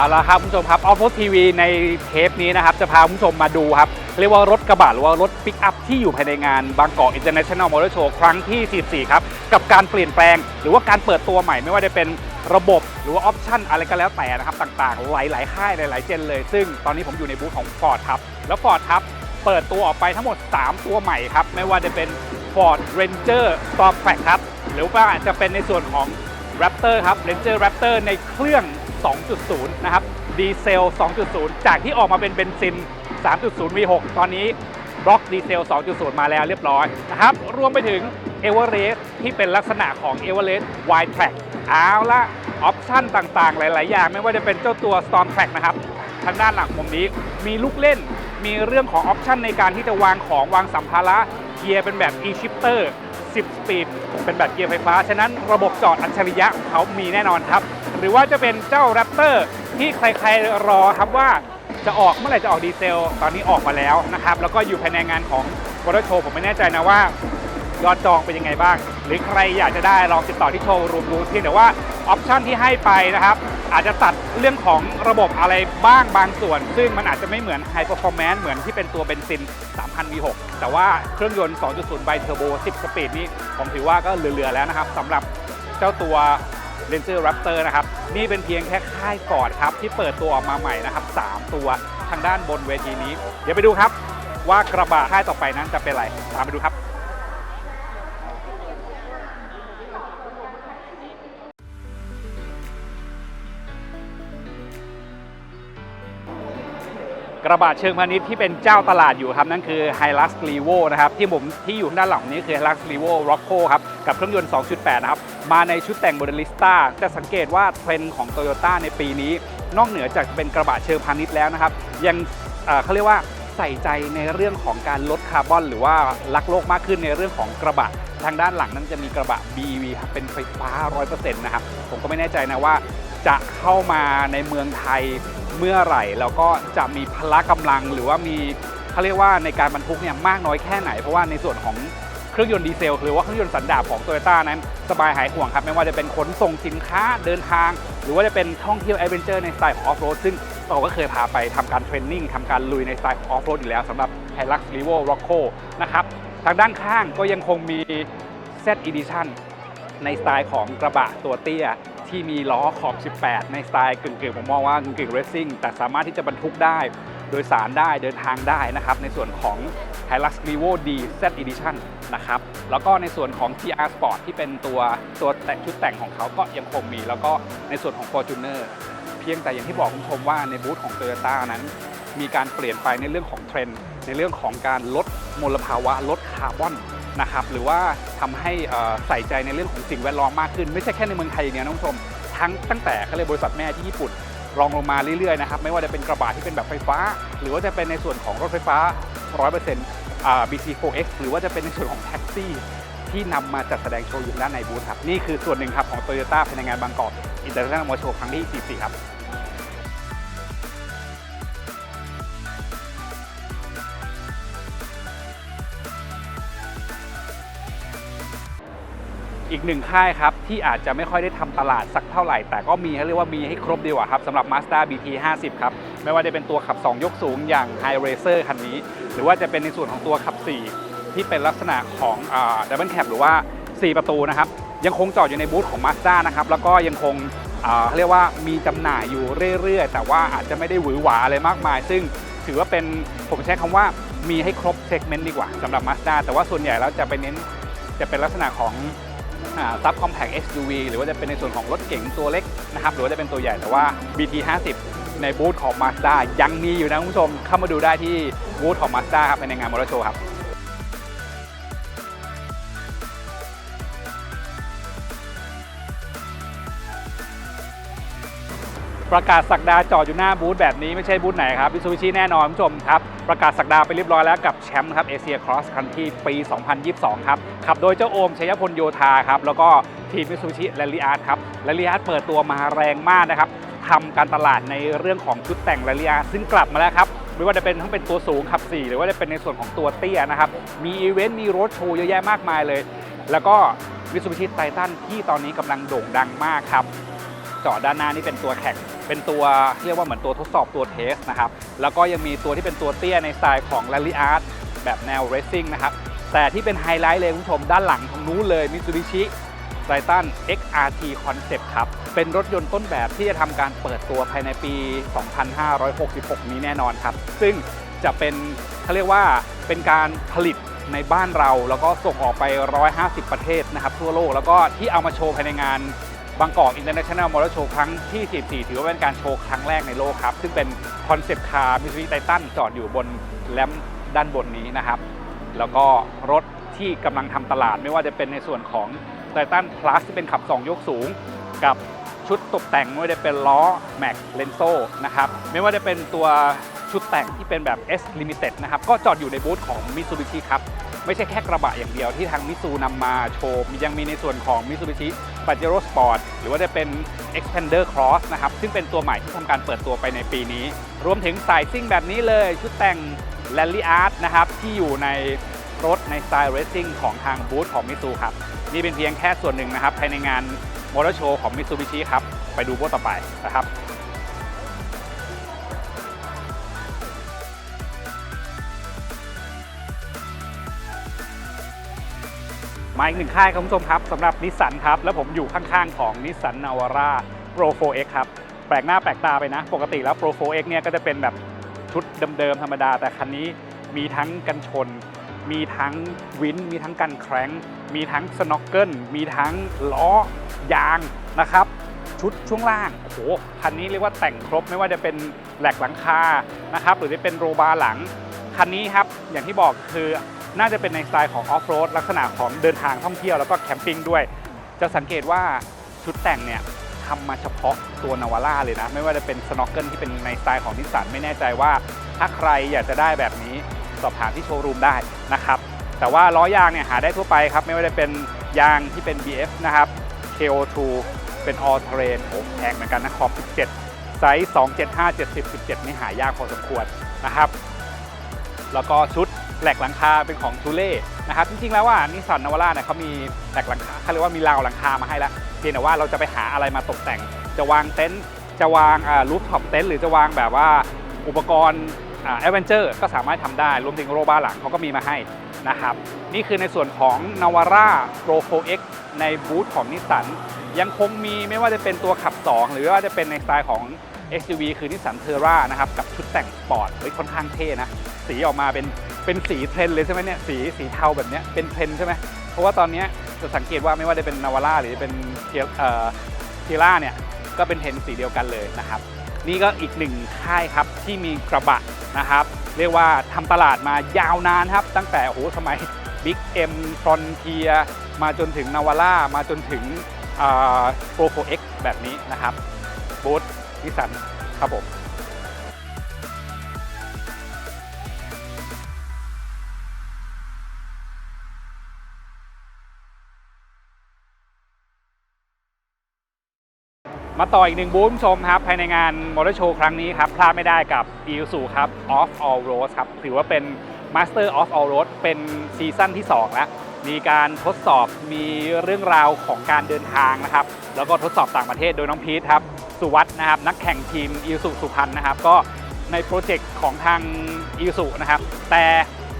เอาละครับคุณผู้ชมครับออฟโรดทีวีในเทปนี้นะครับจะพาคุณผู้ชมมาดูครับ เรียกว่ารถกระบะหรือว่ารถปิกอัพที่อยู่ภายในงานบางกอกอินเตอร์เนชั่นแนลมอเตอร์โชว์ครั้งที่ 44 ครับ กับการเปลี่ยนแปลง หรือว่าการเปิดตัวใหม่ไม่ว่าจะเป็นระบบหรือว่าออปชั่นอะไรก็แล้วแต่นะครับ ต่างๆ หลายๆ ค่ายหลายๆ เจนเลย ซึ่งตอนนี้ผมอยู่ในบูธของ Ford ครับแล้ว Ford ครับเปิดตัวออกไปทั้งหมด 3 ตัวใหม่ครับไม่ว่าจะเป็น Ford Ranger Storm Track ครับหรือว่าจะเป็นในส่วนของ Raptor ครับ Ranger Raptor ในเครื่อง 2.0 นะครับดีเซล 2.0 จากที่ออกมาเป็นเบนซิน 3.0 V6 ตอนนี้บล็อกดีเซล 2.0 มาแล้วเรียบร้อยนะครับ รวมไปถึง e v e r e s t ที่เป็นลักษณะของ e v e r e s t Wide Track เอาละออปชั่นต่างๆ หลาย ๆ อย่าง ไม่ว่าจะเป็นเจ้าตัว Storm Track นะครับ ทางด้านหลังมุมนี้มีลูกเล่น มีเรื่องของออปชันในการที่จะวางของวางสัมภาระเกียร์เป็นแบบ e-shifter 10สปีดเป็นแบบเกียร์ไฟฟ้า ฉะนั้นระบบจอดอัจฉริยะเขามีแน่นอนครับ หรือว่าจะเป็นเจ้า Raptor ที่ใครๆรอครับว่าจะออกเมื่อไหร่จะออกดีเซล ตอนนี้ออกมาแล้วนะครับ แล้วก็อยู่ภายในงานของวอเตอร์โชว์ผมไม่แน่ใจนะว่ายอดจองเป็นยังไงบ้าง หรือใครอยากจะได้ลองติดต่อที่โชว์รูมดูเพียงแต่ว่าออปชันที่ให้ไปนะครับ อาจจะตัดเรื่องของระบบอะไรบ้างบางส่วน ซึ่งมันอาจจะไม่เหมือน High Performance เหมือนที่เป็นตัวเบนซิน 3,000 V6 แต่ว่าเครื่องยนต์ 2.0 ไบเทอร์โบ 10 สปีดนี่ผมถือว่าก็เหลือๆแล้วนะครับสำหรับเจ้าตัว Ranger Raptor นะครับ นี่เป็นเพียงแค่ค่ายฟอร์ดครับ ที่เปิดตัวออกมาใหม่นะครับ 3 ตัวทางด้านบนเวทีนี้ เดี๋ยวไปดูครับว่ากระบะค่ายต่อไปนั้นจะเป็นอะไรตามไปดูครับ กระบะเชิงพาณิชย์ที่เป็นเจ้าตลาดอยู่ครับ นั่นคือ Hilux Revo นะครับที่ผมที่อยู่ด้านหลังนี้คือ Hilux Revo Rocco ครับกับเครื่องยนต์ 2.8 นะครับ มาในชุดแต่ง Modelista จะสังเกตว่าเทรนด์ของ Toyota ในปีนี้ นอกเหนือจากเป็นกระบะเชิงพาณิชย์แล้วนะครับ ยังเอ่อเขาเรียกว่าใส่ใจในเรื่องของการลดคาร์บอน หรือว่ารักโลกมากขึ้นในเรื่องของกระบะ ทางด้านหลังนั้นจะมีกระบะ BEV ครับเป็นไฟฟ้า 100%นะครับผมก็ไม่แน่ใจนะว่าจะเข้ามาในเมืองไทยเมื่อไหร่แล้วก็จะมีพละกำลังหรือว่ามีเขาเรียกว่าในการบรรทุกเนี่ยมากน้อยแค่ไหน เพราะว่าในส่วนของเครื่องยนต์ดีเซลหรือว่าเครื่องยนต์สันดาปของโตโยต้านั้น สบายหายห่วงครับ ไม่ว่าจะเป็นขนส่งสินค้าเดินทาง หรือว่าจะเป็นท่องเที่ยวแอดเวนเจอร์ในสไตล์ของออฟโรดซึ่งเราก็เคยพาไปทำการเทรนนิ่งทำการลุยในสไตล์ออฟโรดอยู่แล้วสำหรับ Hilux Revo Rocco นะครับทางด้านข้างก็ยังคงมี Z Edition ในสไตล์ของกระบะตัวเตี้ย ที่มีล้อขอบ 18 ในสไตล์กึ่งๆผมมองว่ากึ่งๆ racing แต่สามารถที่จะบรรทุกได้โดยสารได้เดินทางได้นะครับ ในส่วนของ Hilux Revo D Z Edition นะครับ แล้วก็ในส่วนของ TR Sport ที่เป็นตัวตัวแต่งชุดแต่งของเขาก็ยังคงมี แล้วก็ในส่วนของ Fortuner เพียงแต่อย่างที่บอกคุณผู้ชมว่าในบูธของ Toyota นั้น มีการเปลี่ยนไปในเรื่องของเทรนด์ในเรื่องของการลดมลภาวะลดคาร์บอน นะครับหรือว่าทำให้ใส่ใจในเรื่องของสิ่งแวดล้อมมากขึ้น ไม่ใช่แค่ในเมืองไทยอย่างเดียวนะคุณผู้ชมทั้งตั้งแต่เขาเรียบริษัทแม่ที่ญี่ปุ่นรองลงมาเรื่อยๆนะครับไม่ว่าจะเป็นกระบะที่เป็นแบบไฟฟ้า หรือว่าจะเป็นในส่วนของรถไฟฟ้า 100%อ่า BC4X หรือว่าจะเป็นในส่วนของแท็กซี่ที่นำมาจัดแสดงโชว์อยู่ด้านในบูธครับ นี่คือส่วนหนึ่งครับของ Toyota ภายในงานบางกอกอินเตอร์เนชั่นแนลมอเตอร์โชว์ครั้งที่ 44 ครับ อีกหนึ่งค่ายครับ ที่อาจจะไม่ค่อยได้ทำตลาดสักเท่าไหร่ แต่ก็มีให้เรียกว่ามีให้ครบดีกว่าครับสำหรับ Mazda BT 50ครับ ไม่ว่าจะเป็นตัวขับ 2 ยกสูงอย่าง High Racer คันนี้ หรือว่าจะเป็นในส่วนของตัวขับ 4 ที่เป็นลักษณะของอ่า Double Cab หรือว่า 4 ประตูนะครับ ยังคงจอดอยู่ในบูธของ Mazda นะครับ แล้วก็ยังคงเขาเรียกว่ามีจำหน่ายอยู่เรื่อยๆ แต่ว่าอาจจะไม่ได้หวือหวาอะไรมากมาย ซึ่งถือว่าเป็นผมใช้คำว่ามีให้ครบเซกเมนต์ดีกว่าสำหรับ Mazda แต่ว่าส่วนใหญ่แล้วจะไปเน้นจะเป็นลักษณะของ ซับคอมแพค SUV หรือว่าจะเป็นในส่วนของรถเก๋งตัวเล็กนะครับหรือว่าจะเป็นตัวใหญ่แต่ว่า BT 50ในบูธของ Mazda ยังมีอยู่นะคุณผู้ชมเข้ามาดูได้ที่บูธของ Mazda ครับภายในงานมอเตอร์โชว์ครับ ประกาศสักดาจอดอยู่หน้าบูธแบบนี้ไม่ใช่บูธไหนครับมิซูบิชิแน่นอนคุณผู้ชมครับ ประกาศสักดาไปเรียบร้อยแล้วกับแชมป์ครับเอเชียครอสคันที่ปี 2022 ครับ ขับโดยเจ้าโอมชัยพลโยธาครับ แล้วก็ทีมมิซูบิชิแรลลี่อาร์ตครับแรลลี่อาร์ตเปิดตัวมาแรงมากนะครับทำการตลาดในเรื่องของชุดแต่งแรลลี่อาร์ตซึ่งกลับมาแล้วครับไม่ว่าจะเป็นทั้งเป็นตัวสูงขับ 4 หรือว่าจะเป็นในส่วนของตัวเตี้ยนะครับมีอีเวนต์มีรถโชว์เยอะแยะมากมายเลย แล้วก็มิซูบิชิไททันที่ตอนนี้กำลังโด่งดังมากครับจอด้านหน้านี่เป็นตัวแข่ง เป็นตัวเรียกว่าเหมือนตัวทดสอบตัวเทสนะครับ แล้วก็ยังมีตัวที่เป็นตัวเตี้ยในสไตล์ของ Rally Art แบบแนว Racing นะครับ แต่ที่เป็นไฮไลท์เลยคุณผู้ชมด้านหลังของนู้นเลย Mitsubishi Triton XRT Concept ครับ เป็นรถยนต์ต้นแบบที่จะทำการเปิดตัวภายในปี 2566 นี้แน่นอนครับ ซึ่งจะเป็นเขาเรียกว่าเป็นการผลิตในบ้านเรา แล้วก็ส่งออกไป 150 ประเทศนะครับทั่วโลก แล้วก็ที่เอามาโชว์ภายในงาน บางกอก International Motor Show ครั้งที่ 44 ถือว่าเป็นการโชว์ครั้งแรกในโลกครับ ซึ่งเป็นคอนเซปต์คาร์มิ t ู b i s h i Titan จอดอยู่บนแลมด้านบนนี้นะครับ แล้วก็รถที่กำลังทำตลาดไม่ว่าจะเป็นในส่วนของ Titan Plus ที่เป็นขับ 2 ยกสูง กับชุดตกแต่งไม่ว่าจะเป็นล้อ Max l e n z o นะครับ ไม่ว่าจะเป็นตัวชุดแต่งที่เป็นแบบ S Limited นะครับ ก็จอดอยู่ในบูธของ Mitsubishi ครับ ไม่ใช่แค่กระบะอย่างเดียวที่ทางมิซูนำมาโชว์ยังมีในส่วนของ Mitsubishi Pajero Sport หรือว่าจะเป็น Expander Cross นะครับซึ่งเป็นตัวใหม่ที่ทำการเปิดตัวไปในปีนี้ รวมถึงสายซิ่งแบบนี้เลย ชุดแต่ง Rally Art นะครับที่อยู่ในรถในสไตล์ Racing ของทางบูธของมิซูครับ นี่เป็นเพียงแค่ส่วนหนึ่งนะครับภายในงานมอเตอร์โชว์ของ Mitsubishi ครับ ไปดูบูธต่อไปนะครับ มาอีกหนึ่งค่ายครับคุณผู้ชมครับสำหรับนิสสันครับ แล้วผมอยู่ข้างๆของนิสสันนาวาร่า Pro 4X ครับ แปลกหน้าแปลกตาไปนะ ปกติแล้ว Pro 4X เนี่ยก็จะเป็นแบบชุดเดิมๆธรรมดา แต่คันนี้มีทั้งกันชน มีทั้งวินมีทั้งกันแคร้ง มีทั้งสโน k เกิลมีทั้งล้อยางนะครับชุดช่วงล่างโอ้โหคันนี้เรียกว่าแต่งครบไม่ว่าจะเป็นแหลกหลังคานะครับหรือจะเป็นโรบาร์หลังคันนี้ครับอย่างที่บอกคือ น่าจะเป็นในสไตล์ของออฟโรดลักษณะของเดินทางท่องเที่ยวแล้วก็แคมปิ้งด้วย จะสังเกตว่าชุดแต่งเนี่ยทำมาเฉพาะตัวนาวาร่าเลยนะ ไม่ว่าจะเป็นสโน k เกิลที่เป็นในสไตล์ของนิสสันไม่แน่ใจว่า ถ้าใครอยากจะได้แบบนี้สอบถามที่โชว์รูมได้นะครับ แต่ว่าล้อยางเนี่ยหาได้ทั่วไปครับ ไม่ว่าจะเป็นยางที่เป็น BF นะครับ KO2 เป็น All Terrain โอ้แพงเหมือนกันนะขอบ 17 ไซส์ 275 70 17 นี่หายากพอสมควรนะครับ แล้วก็ชุด แหลกหลังคาเป็นของทูเล่นะครับจริงๆแล้วว่านิสสันนาวาร่าเนี่ยเขามีแหลกหลังคาเขาเรียกว่ามีราวหลังคามาให้แล้วเพียงแต่ว่าเราจะไปหาอะไรมาตกแต่ง จะวางเต็นท์จะวางรูฟท็อปเต็นท์หรือจะวางแบบว่าอุปกรณ์แอดเวนเจอร์ก็สามารถทำได้รวมถึงโรบาหลังเขาก็มีมาให้นะครับนี่คือในส่วนของ Navara Pro 4X ในบูธของนิสสันยังคงมีไม่ว่าจะเป็นตัวขับ 2 หรือว่าจะเป็นในสไตล์ของ SUV คือนิสสันเทอร่านะครับกับชุดแต่งสปอร์ตเฮ้ยค่อนข้างเท่นะ สีออกมาเป็น เป็นสีเทรนเลยใช่ไหมเนี่ยสีสีเทาแบบเนี้ยเป็นเทรนใช่ไหมเพราะว่าตอนเนี้ยจะสังเกตว่าไม่ว่าจะเป็นนาวาร่าหรือเป็นเทียเอ่อเทียร่าเนี่ยก็เป็นเทรนสีเดียวกันเลยนะครับ นี่ก็อีกหนึ่งค่ายครับที่มีกระบะนะครับ เรียกว่าทำตลาดมายาวนานครับ ตั้งแต่โอ้โหสมัย Big M Frontier มาจนถึงนาวาร่ามาจนถึงโปรโฟ X แบบนี้นะครับบูธนิสันครับผม มาต่ออีกหนึ่งบูธชมครับ ภายในงานมอเตอร์โชว์ครั้งนี้ครับ พลาดไม่ได้กับ e u s u ครับ Off All Road ครับ ถือว่าเป็น Master of All Road เป็นซีซั่นที่ 2 แล้ว มีการทดสอบมีเรื่องราวของการเดินทางนะครับ แล้วก็ทดสอบต่างประเทศโดยน้องพีทครับ สุวัฒน์นะครับ นักแข่งทีม e u s u สุพรรณนะครับ ก็ในโปรเจกต์ของทาง e u s u นะครับ แต่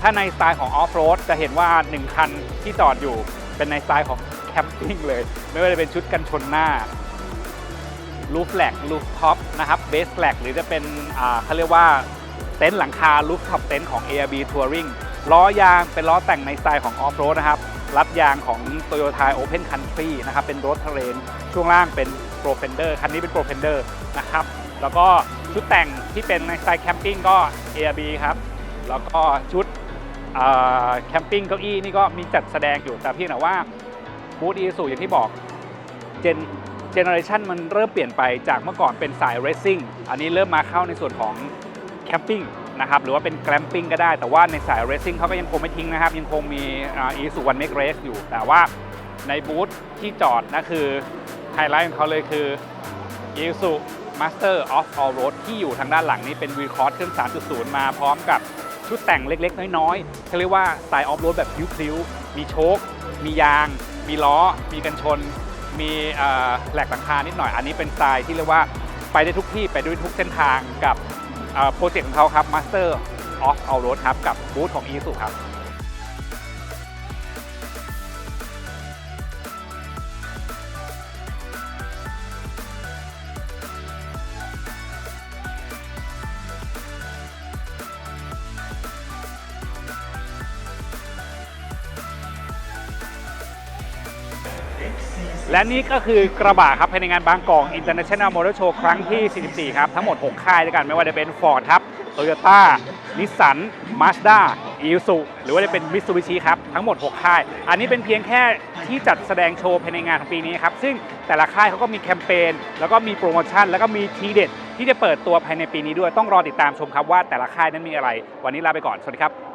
ถ้าในสไตล์ของ Off Road จะเห็นว่า 1 คันที่จอดอยู่เป็นในสไตล์ของแคมปิ้งเลย ไม่ว่าจะเป็นชุดกันชนหน้า รูฟแลกรูฟท็อปนะครับเบสแลกหรือจะเป็นอ่าเขาเรียกว่าเต็นท์หลังคารูฟท็อปเต็นท์ของ ARB Touring ล้อยางเป็นล้อแต่งในสไตล์ของออฟโรดนะครับรัดยางของ Toyota Open Country นะครับเป็นรถเทเรนช่วงล่างเป็น Pro Fender คันนี้เป็น Pro Fender นะครับแล้วก็ชุดแต่งที่เป็นในสไตล์แคมปิ้งก็ ARB ครับแล้วก็ชุดแคมปิ้งเก้าอี้นี่ก็มีจัดแสดงอยู่แต่พียงแต่ว่าบูธอีสูอย่างที่บอกเจน เจเนอเรชันมันเริ่มเปลี่ยนไปจากเมื่อก่อนเป็นสายเร c ซิ่งอันนี้เริ่มมาเข้าในส่วนของแคมปิ้งนะครับหรือว่าเป็นแกลมปิ้งก็ได้ แต่ว่าในสายเร c ซิ่งเขาก็ยังคงไม่ทิ้งนะครับ ยังคงมีอีสุวันเมกเรสอยู่ แต่ว่าในบูธที่จอดนะคือไฮไลท์ของเขาเลยคือ i s u Master of All Road ที่อยู่ทางด้านหลังนี้เป็น v ีคอร์สเครื่อง 3.0 มาพร้อมกับชุดแต่งเล็กๆ น้อยๆเขาเรียกว่าสไตล์ออฟโรดแบบพลิ้วๆมีโชค มียาง มีล้อ มีกันชน มีแหลกหลังคานิดหน่อย อันนี้เป็นสไตล์ที่เรียกว่าไปได้ทุกที่ไปด้วยทุกเส้นทางกับโปรเจกต์ของเขาครับ Master of All Road ครับ กับบูธของ e s u ครับ และนี่ก็คือกระบะครับภายในงานบางกอก International Motor Show ครั้งที่ 44 ครับ ทั้งหมด 6 ค่ายด้วยกันไม่ว่าจะเป็น Ford ครับ Toyota Nissan Mazda i s u หรือว่าจะเป็น Mitsubishi ครับ ทั้งหมด 6 ค่าย อันนี้เป็นเพียงแค่ที่จัดแสดงโชว์ภายในงานของปีนี้ครับ ซึ่งแต่ละค่ายเขาก็มีแคมเปญแล้วก็มีโปรโมชั่น แล้วก็มีทีเด็ดที่จะเปิดตัวภายในปีนี้ด้วยต้องรอติดตามชมครับว่าแต่ละค่ายนั้นมีอะไร วันนี้ลาไปก่อนสวัสดีครับ